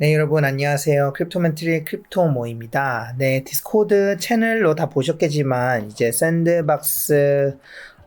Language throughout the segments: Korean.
네, 여러분 안녕하세요. 크립토멘트리의 크립토모입니다. 네, 디스코드 채널로 다 보셨겠지만 이제 샌드박스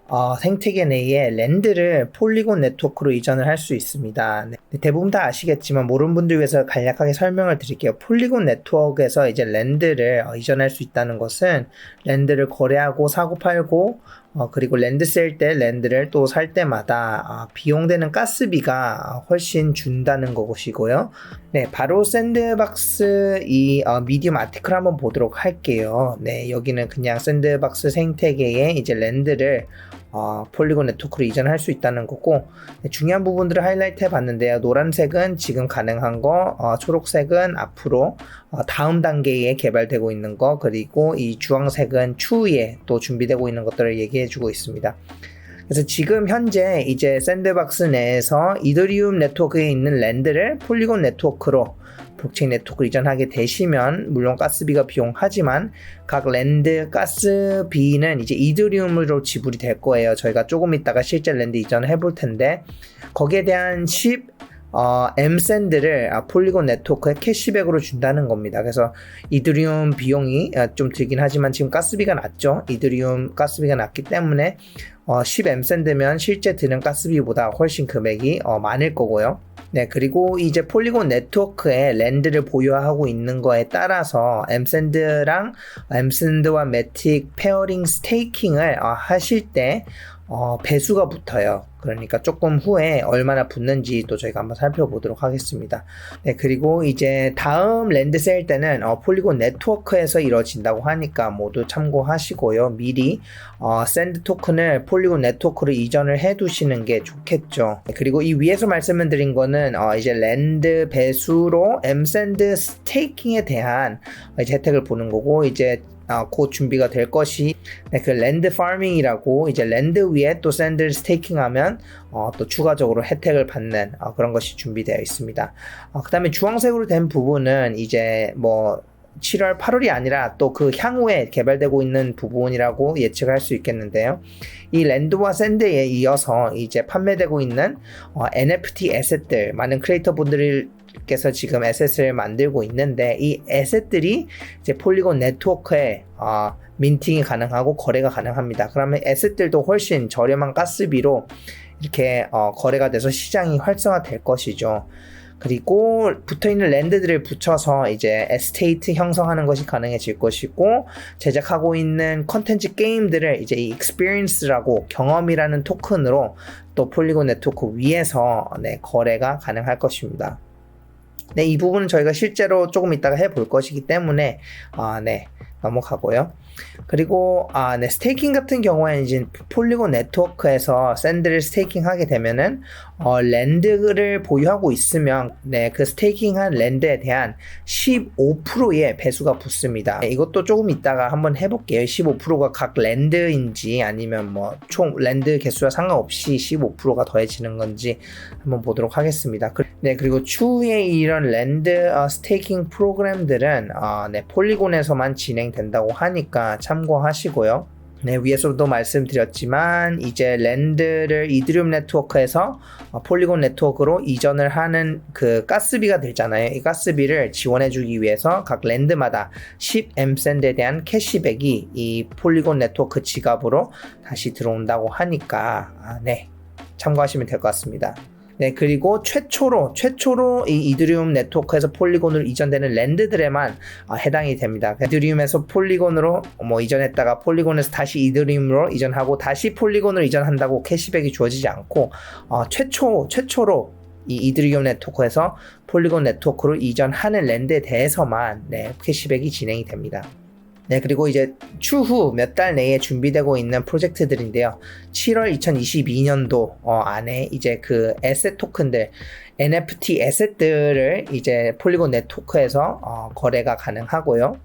어, 생태계 내에 랜드를 폴리곤 네트워크로 이전을 할 수 있습니다. 네, 대부분 다 아시겠지만 모르는 분들 위해서 간략하게 설명을 드릴게요. 폴리곤 네트워크에서 이제 랜드를 어, 이전할 수 있다는 것은 랜드를 거래하고 사고 팔고 어, 그리고 랜드 셀 때 랜드를 또 살 때마다 어, 비용되는 가스비가 훨씬 준다는 것이고요. 네, 바로 샌드박스 이 어, 미디엄 아티클 한번 보도록 할게요. 네, 여기는 그냥 샌드박스 생태계에 이제 랜드를 어, 폴리곤 네트워크로 이전할 수 있다는 거고 네, 중요한 부분들을 하이라이트 해봤는데요. 노란색은 지금 가능한 거, 어, 초록색은 앞으로 어, 다음 단계에 개발되고 있는 거, 그리고 이 주황색은 추후에 또 준비되고 있는 것들을 얘기해주고 있습니다. 그래서 지금 현재 이제 샌드박스 내에서 이더리움 네트워크에 있는 랜드를 폴리곤 네트워크로 블록체인 네트워크 이전하게 되시면 물론 가스비가 비용하지만 각 랜드 가스비는 이제 이더리움으로 지불이 될 거예요. 저희가 조금 있다가 실제 랜드 이전을 해볼 텐데 거기에 대한 10 어, 엠샌드를 아, 폴리곤 네트워크에 캐시백으로 준다는 겁니다. 그래서 이드리움 비용이 아, 좀 들긴 하지만 지금 가스비가 낮죠. 이드리움 가스비가 낮기 때문에 어, 10 엠샌드면 실제 드는 가스비보다 훨씬 금액이 어, 많을 거고요. 네, 그리고 이제 폴리곤 네트워크에 랜드를 보유하고 있는 거에 따라서 엠샌드랑 엠샌드와 매틱 페어링 스테이킹을 어, 하실 때 어, 배수가 붙어요. 그러니까 조금 후에 얼마나 붙는지 또 저희가 한번 살펴보도록 하겠습니다. 네, 그리고 이제 다음 랜드 셀 때는 어, 폴리곤 네트워크에서 이루어진다고 하니까 모두 참고하시고요. 미리 어, 샌드 토큰을 폴리곤 네트워크로 이전을 해 두시는 게 좋겠죠. 네, 그리고 이 위에서 말씀을 드린 거는 어, 이제 랜드 배수로 엠샌드 스테이킹에 대한 이제 혜택을 보는 거고 이제 어, 곧 준비가 될 것이 네, 그 랜드 파밍이라고 이제 랜드 위에 또 샌드를 스테이킹하면 어, 또 추가적으로 혜택을 받는 어, 그런 것이 준비되어 있습니다. 어, 그 다음에 주황색으로 된 부분은 이제 뭐 7월, 8월이 아니라 또 그 향후에 개발되고 있는 부분이라고 예측할 수 있겠는데요. 이 랜드와 샌드에 이어서 이제 판매되고 있는 어, NFT 에셋들 많은 크리에이터 분들이 께서 지금 에셋을 만들고 있는데 이 에셋들이 이제 폴리곤 네트워크에 어, 민팅이 가능하고 거래가 가능합니다. 그러면 에셋들도 훨씬 저렴한 가스비로 이렇게 어, 거래가 돼서 시장이 활성화될 것이죠. 그리고 붙어있는 랜드들을 붙여서 이제 에스테이트 형성하는 것이 가능해질 것이고 제작하고 있는 컨텐츠 게임들을 이제 이 experience라고 경험이라는 토큰으로 또 폴리곤 네트워크 위에서 네, 거래가 가능할 것입니다. 네, 이 부분은 저희가 실제로 조금 이따가 해볼 것이기 때문에, 아, 네, 넘어가고요. 그리고, 아, 네, 스테이킹 같은 경우에는 이제 폴리곤 네트워크에서 샌드를 스테이킹 하게 되면은, 어, 랜드를 보유하고 있으면 네, 그 스테이킹한 랜드에 대한 15%의 배수가 붙습니다. 네, 이것도 조금 이따가 한번 해볼게요. 15%가 각 랜드인지 아니면 뭐 총 랜드 개수와 상관없이 15%가 더해지는 건지 한번 보도록 하겠습니다. 그, 네, 그리고 추후에 이런 랜드 어, 스테이킹 프로그램들은 어, 네, 폴리곤에서만 진행된다고 하니까 참고하시고요. 네, 위에서도 말씀드렸지만 이제 랜드를 이드리움 네트워크에서 어, 폴리곤 네트워크로 이전을 하는 그 가스비가 들잖아요. 이 가스비를 지원해 주기 위해서 각 랜드마다 10엠샌드에 대한 캐시백이 이 폴리곤 네트워크 지갑으로 다시 들어온다고 하니까 아, 네, 참고하시면 될 것 같습니다. 네, 그리고 최초로, 최초로 이 이드리움 네트워크에서 폴리곤으로 이전되는 랜드들에만 어, 해당이 됩니다. 이드리움에서 폴리곤으로 뭐 이전했다가 폴리곤에서 다시 이드리움으로 이전하고 다시 폴리곤으로 이전한다고 캐시백이 주어지지 않고 어, 최초, 최초로 이 이드리움 네트워크에서 폴리곤 네트워크로 이전하는 랜드에 대해서만 네, 캐시백이 진행이 됩니다. 네, 그리고 이제 추후 몇 달 내에 준비되고 있는 프로젝트들인데요. 7월 2022년도 어, 안에 이제 그 에셋 토큰들, NFT 에셋들을 이제 폴리곤 네트워크에서 어, 거래가 가능하고요.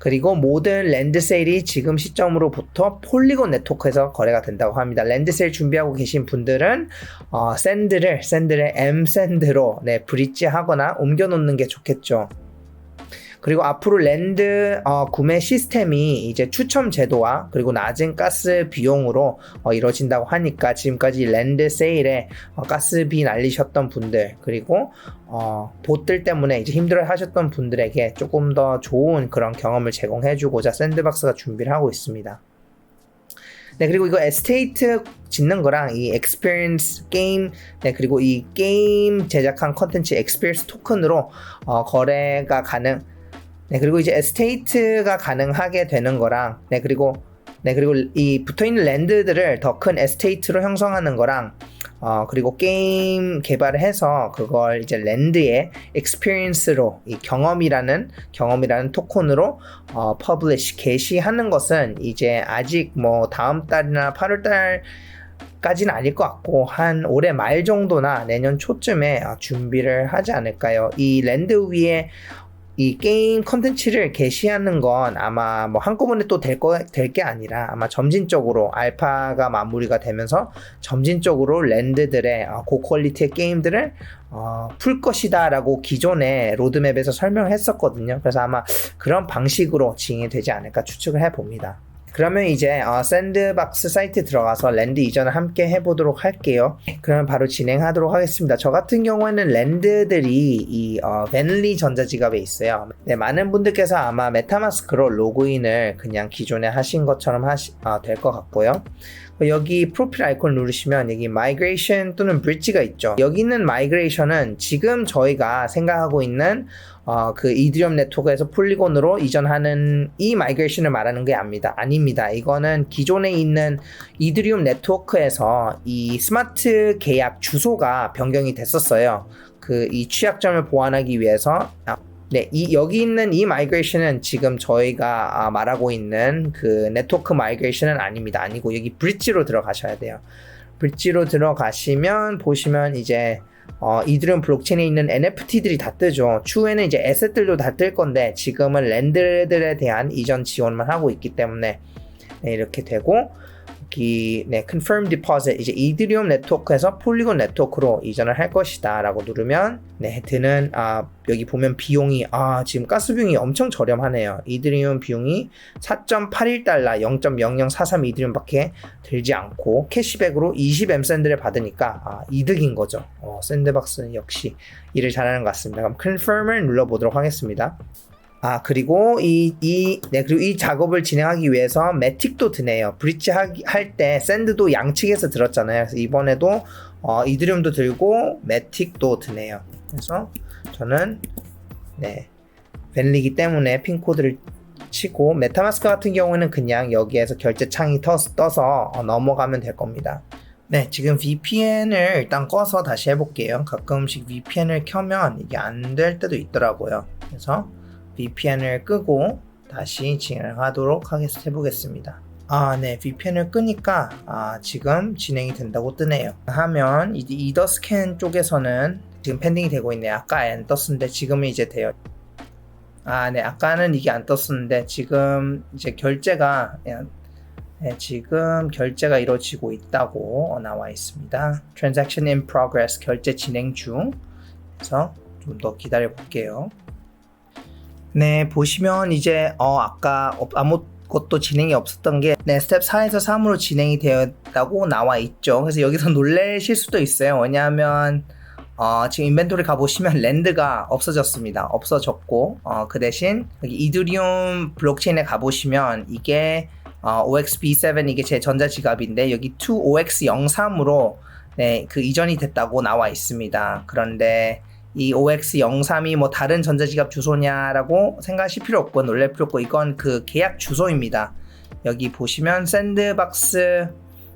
그리고 모든 랜드 세일이 지금 시점으로부터 폴리곤 네트워크에서 거래가 된다고 합니다. 랜드 세일 준비하고 계신 분들은 어, 샌드를 샌드를 M 샌드로 네, 브릿지 하거나 옮겨 놓는 게 좋겠죠. 그리고 앞으로 랜드 어, 구매 시스템이 이제 추첨 제도와 그리고 낮은 가스 비용으로 어, 이루어진다고 하니까 지금까지 랜드 세일에 어, 가스비 날리셨던 분들 그리고 어, 보틀 때문에 이제 힘들어 하셨던 분들에게 조금 더 좋은 그런 경험을 제공해주고자 샌드박스가 준비를 하고 있습니다. 네, 그리고 이거 에스테이트 짓는 거랑 이 experience 게임, 네, 그리고 이 게임 제작한 컨텐츠 experience 토큰으로 어, 거래가 가능, 네, 그리고 이제 에스테이트가 가능하게 되는 거랑, 네, 그리고 네, 그리고 이 붙어 있는 랜드들을 더 큰 에스테이트로 형성하는 거랑, 어, 그리고 게임 개발을 해서 그걸 이제 랜드의 experience로 이 경험이라는 경험이라는 토큰으로 어, publish 게시하는 것은 이제 아직 뭐 다음 달이나 8월 달 까지는 아닐 것 같고 한 올해 말 정도나 내년 초쯤에 어, 준비를 하지 않을까요? 이 랜드 위에 이 게임 컨텐츠를 게시하는 건 아마 뭐 한꺼번에 또 될 거 될 게 아니라 아마 점진적으로 알파가 마무리가 되면서 점진적으로 랜드들의 어, 고퀄리티의 게임들을 어, 풀 것이다라고 기존의 로드맵에서 설명했었거든요. 그래서 아마 그런 방식으로 진행이 되지 않을까 추측을 해봅니다. 그러면 이제 어, 샌드박스 사이트 들어가서 랜드 이전을 함께 해보도록 할게요. 그러면 바로 진행하도록 하겠습니다. 저 같은 경우에는 랜드들이 이 어, 벤리 전자지갑에 있어요. 네, 많은 분들께서 아마 메타마스크로 로그인을 그냥 기존에 하신 것처럼 어, 될것 같고요. 여기 프로필 아이콘 누르시면 여기 마이그레이션 또는 브릿지가 있죠. 여기 있는 마이그레이션은 지금 저희가 생각하고 있는 어, 그 이드리움 네트워크에서 폴리곤으로 이전하는 이 마이그레이션을 말하는 게 아닙니다. 아닙니다. 이거는 기존에 있는 이드리움 네트워크에서 이 스마트 계약 주소가 변경이 됐었어요. 그 이 취약점을 보완하기 위해서 아, 네, 이 여기 있는 이 마이그레이션은 지금 저희가 아, 말하고 있는 그 네트워크 마이그레이션은 아닙니다. 아니고 여기 브릿지로 들어가셔야 돼요. 브릿지로 들어가시면 보시면 이제 어, 이드리움 블록체인에 있는 NFT들이 다 뜨죠. 추후에는 이제 에셋들도 다 뜰 건데 지금은 랜드들에 대한 이전 지원만 하고 있기 때문에 네, 이렇게 되고 여기 네, confirm deposit 이제 이드리움 네트워크에서 폴리곤 네트워크로 이전을 할 것이다라고 누르면 네, 드는 아, 여기 보면 비용이 아, 지금 가스 비용이 엄청 저렴하네요. 이드리움 비용이 4.81달러 0.0043 이드리움밖에 들지 않고 캐시백으로 20M 샌드를 받으니까 아, 이득인 거죠. 어, 샌드박스는 역시 일을 잘하는 것 같습니다. 그럼 confirm을 눌러보도록 하겠습니다. 아 그리고 이 이 네 그리고 이 작업을 진행하기 위해서 매틱도 드네요. 브릿지 할 때 샌드도 양측에서 들었잖아요. 그래서 이번에도 어, 이드리움도 들고 매틱도 드네요. 그래서 저는 네 벤리기 때문에 핀 코드를 치고 메타마스크 같은 경우는 그냥 여기에서 결제 창이 떠, 떠서 어, 넘어가면 될 겁니다. 네, 지금 VPN을 일단 꺼서 다시 해볼게요. 가끔씩 VPN을 켜면 이게 안 될 때도 있더라고요. 그래서 VPN을 끄고 다시 진행하도록 하겠, 해보겠습니다. 아, 네. VPN을 끄니까 아, 지금 진행이 된다고 뜨네요. 하면 이 이더 스캔 쪽에서는 지금 펜딩이 되고 있네요. 아까 안 떴었는데 지금은 이제 돼요. 아, 네. 아까는 이게 안 떴었는데 지금 이제 결제가 네, 지금 결제가 이루어지고 있다고 나와 있습니다. Transaction in progress 결제 진행 중. 그래서 좀 더 기다려 볼게요. 네, 보시면 이제 어 아까 아무 것도 진행이 없었던 게 네, 스텝 4에서 3으로 진행이 되었다고 나와 있죠. 그래서 여기서 놀래실 수도 있어요. 왜냐하면 어, 지금 인벤토리 가보시면 랜드가 없어졌습니다. 없어졌고 어, 그 대신 여기 이드리움 블록체인에 가보시면 이게 어, OXB7 이게 제 전자지갑인데 여기 2OX03으로 네, 그 이전이 됐다고 나와 있습니다. 그런데 이 OX03이 뭐 다른 전자지갑 주소냐라고 생각하실 필요 없고 놀랄 필요 없고 이건 그 계약 주소입니다. 여기 보시면 샌드박스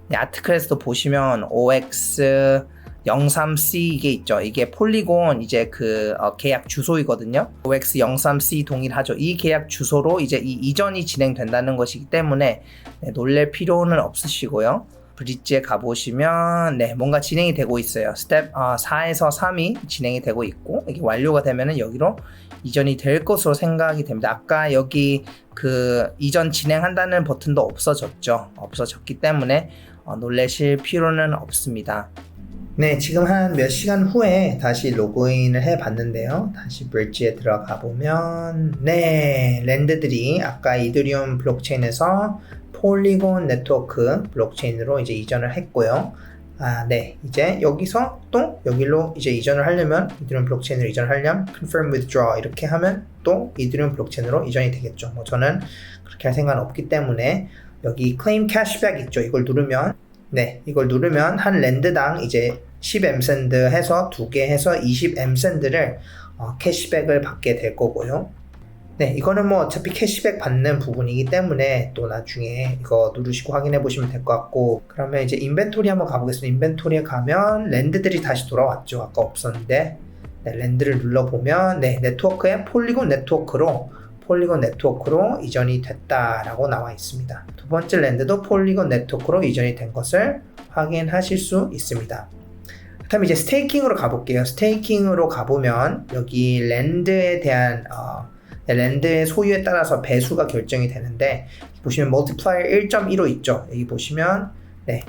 네, 아트클에서도 보시면 OX 03C 이게 있죠. 이게 폴리곤 이제 그 어, 계약 주소이거든요. OX 03C 동일하죠. 이 계약 주소로 이제 이 이전이 진행된다는 것이기 때문에 네, 놀랄 필요는 없으시고요. 브릿지에 가보시면 네 뭔가 진행이 되고 있어요. 스텝 어, 4에서 3이 진행이 되고 있고 이게 완료가 되면은 여기로 이전이 될 것으로 생각이 됩니다. 아까 여기 그 이전 진행한다는 버튼도 없어졌죠. 없어졌기 때문에 어, 놀래실 필요는 없습니다. 네, 지금 한 몇 시간 후에 다시 로그인을 해 봤는데요. 다시 브릿지에 들어가 보면, 네, 랜드들이 아까 이더리움 블록체인에서 폴리곤 네트워크 블록체인으로 이제 이전을 했고요. 아, 네. 이제 여기서 또 여기로 이제 이전을 하려면 이더리움 블록체인으로 이전을 하려면 confirm withdraw 이렇게 하면 또 이더리움 블록체인으로 이전이 되겠죠. 뭐 저는 그렇게 할 생각은 없기 때문에 여기 claim cashback 있죠. 이걸 누르면 네, 이걸 누르면 한 랜드당 이제 10M 샌드 해서 두 개 해서 20M 샌드를 어, 캐시백을 받게 될 거고요. 네, 이거는 뭐 어차피 캐시백 받는 부분이기 때문에 또 나중에 이거 누르시고 확인해 보시면 될 것 같고 그러면 이제 인벤토리 한번 가보겠습니다. 인벤토리에 가면 랜드들이 다시 돌아왔죠. 아까 없었는데 네, 랜드를 눌러보면 네, 네트워크에 폴리곤 네트워크로 폴리곤 네트워크로 이전이 됐다라고 나와 있습니다. 두 번째 랜드도 폴리곤 네트워크로 이전이 된 것을 확인하실 수 있습니다. 그다음에 이제 스테이킹으로 가볼게요. 스테이킹으로 가보면 여기 랜드에 대한 어, 네, 랜드의 소유에 따라서 배수가 결정이 되는데 보시면 멀티플라이어 1.15 있죠. 여기 보시면 네,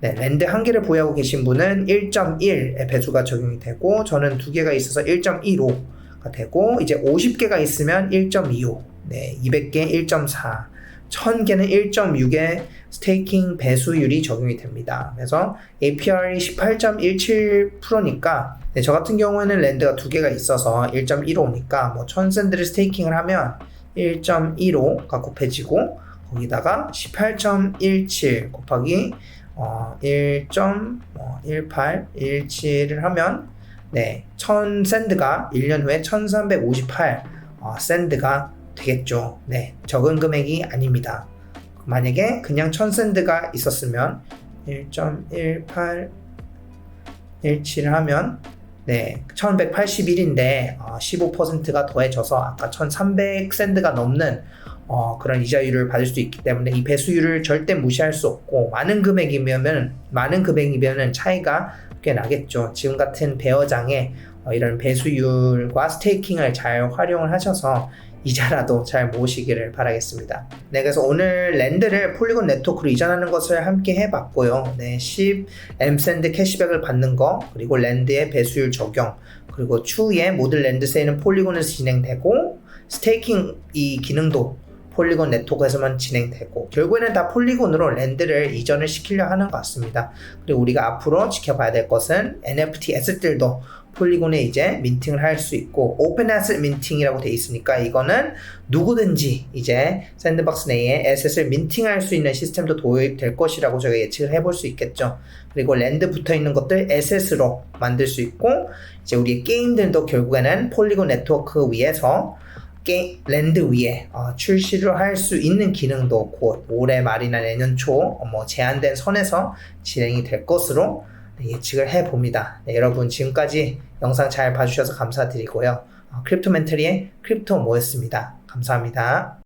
네, 랜드 한 개를 보유하고 계신 분은 1.1의 배수가 적용이 되고 저는 두 개가 있어서 1.15가 되고 이제 50개가 있으면 1.25, 네, 200개 1.4, 1000개는 1.6의 스테이킹 배수율이 적용이 됩니다. 그래서 APR이 18.17%니까 네, 저 같은 경우에는 랜드가 두 개가 있어서 1.15니까 뭐 1000샌드를 스테이킹을 하면 1.15가 곱해지고 거기다가 18.17 곱하기 어, 1.18, 17을 하면 네, 1000 샌드가 1년 후에 1358 어, 샌드가 되겠죠. 네, 적은 금액이 아닙니다. 만약에 그냥 1000샌드가 있었으면 1.18 17을 하면 네, 1181인데 어, 15%가 더해져서 아까 1300샌드가 넘는 어, 그런 이자율을 받을 수 있기 때문에 이 배수율을 절대 무시할 수 없고 많은 금액이면 많은 금액이면은 차이가 꽤 나겠죠. 지금 같은 배어장에 어, 이런 배수율과 스테이킹을 잘 활용을 하셔서 이자라도 잘 모으시기를 바라겠습니다. 네, 그래서 오늘 랜드를 폴리곤 네트워크로 이전하는 것을 함께 해봤고요. 네, 10 M샌드 캐시백을 받는 거, 그리고 랜드의 배수율 적용, 그리고 추후에 모든 랜드세는 폴리곤에서 진행되고, 스테이킹 이 기능도 폴리곤 네트워크에서만 진행되고 결국에는 다 폴리곤으로 랜드를 이전을 시키려 하는 것 같습니다. 그리고 우리가 앞으로 지켜봐야 될 것은 NFT 에셋들도 폴리곤에 이제 민팅을 할 수 있고 오픈 에셋 민팅이라고 돼 있으니까 이거는 누구든지 이제 샌드박스 내에 에셋을 민팅할 수 있는 시스템도 도입될 것이라고 저희가 예측을 해볼 수 있겠죠. 그리고 랜드 붙어 있는 것들 에셋으로 만들 수 있고 이제 우리 게임들도 결국에는 폴리곤 네트워크 위에서 게 랜드 위에 어, 출시를 할 수 있는 기능도 곧 올해 말이나 내년 초 뭐 제한된 선에서 진행이 될 것으로 네, 예측을 해 봅니다. 네, 여러분 지금까지 영상 잘 봐주셔서 감사드리고요. 어, 크립토멘터리의 크립토 모였습니다. 감사합니다.